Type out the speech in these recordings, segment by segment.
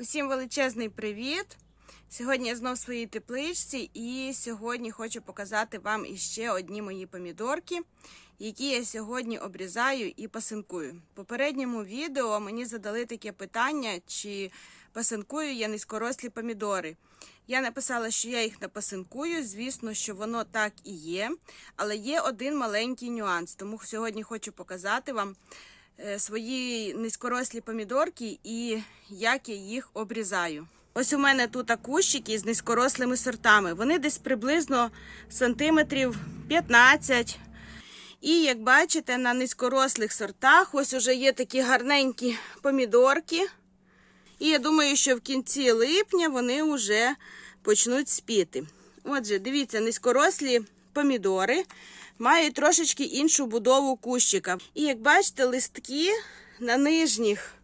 Усім величезний привіт! Сьогодні я знов в своїй тепличці і сьогодні хочу показати вам іще одні мої помідорки, які я сьогодні обрізаю і пасинкую. В попередньому відео мені задали таке питання, чи пасинкую я низькорослі помідори. Я написала, що я їх не пасинкую. Звісно, що воно так і є, але є один маленький нюанс. Тому сьогодні хочу показати вам свої низькорослі помідорки і як я їх обрізаю. Ось у мене тут кущики з низькорослими сортами. Вони десь приблизно сантиметрів 15. І як бачите, на низькорослих сортах ось уже є такі гарненькі помідорки. І я думаю, що в кінці липня вони вже почнуть спіти. Отже, дивіться, низькорослі помідори мають трошечки іншу будову кущика. І як бачите, листки на нижніх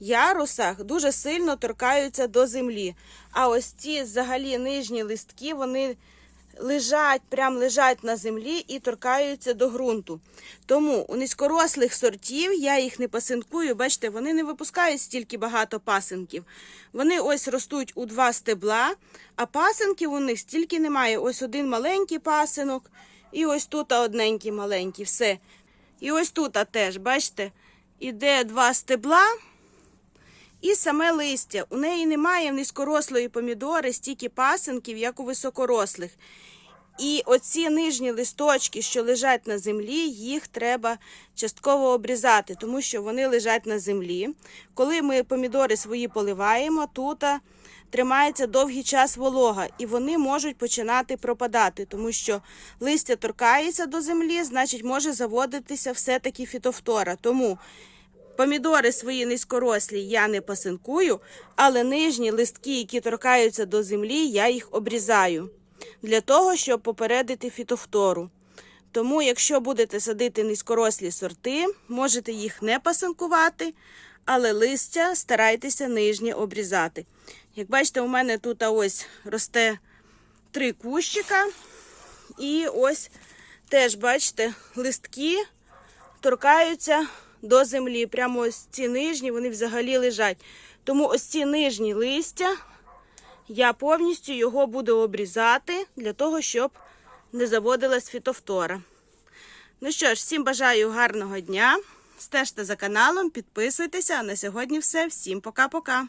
ярусах дуже сильно торкаються до землі. А ось ці взагалі нижні листки, вони лежать, прям лежать на землі і торкаються до ґрунту. Тому у низькорослих сортів я їх не пасинкую. Бачите, вони не випускають стільки багато пасинків. Вони ось ростуть у два стебла, а пасинків у них стільки немає. Ось один маленький пасинок, і ось тут одненький маленький. Все. І ось тут теж, бачите, іде два стебла. І саме листя. У неї немає низькорослої помідори стільки пасинків, як у високорослих. І оці нижні листочки, що лежать на землі, їх треба частково обрізати, тому що вони лежать на землі. Коли ми помідори свої поливаємо, тут тримається довгий час волога, і вони можуть починати пропадати, тому що листя торкається до землі, значить може заводитися все-таки фітофтора. Тому Помідори свої низькорослі я не пасинкую, але нижні листки, які торкаються до землі, я їх обрізаю для того, щоб попередити фітофтору. Тому, якщо будете садити низькорослі сорти, можете їх не пасинкувати, але листя старайтеся нижнє обрізати. Як бачите, у мене тут ось росте три кущика, і ось теж, бачите, листки торкаються до землі. Прямо ось ці нижні, вони взагалі лежать. Тому ось ці нижні листя я повністю його буду обрізати для того, щоб не заводилась фітофтора. Ну що ж, всім бажаю гарного дня. Стежте за каналом, підписуйтеся. А на сьогодні все. Всім пока-пока.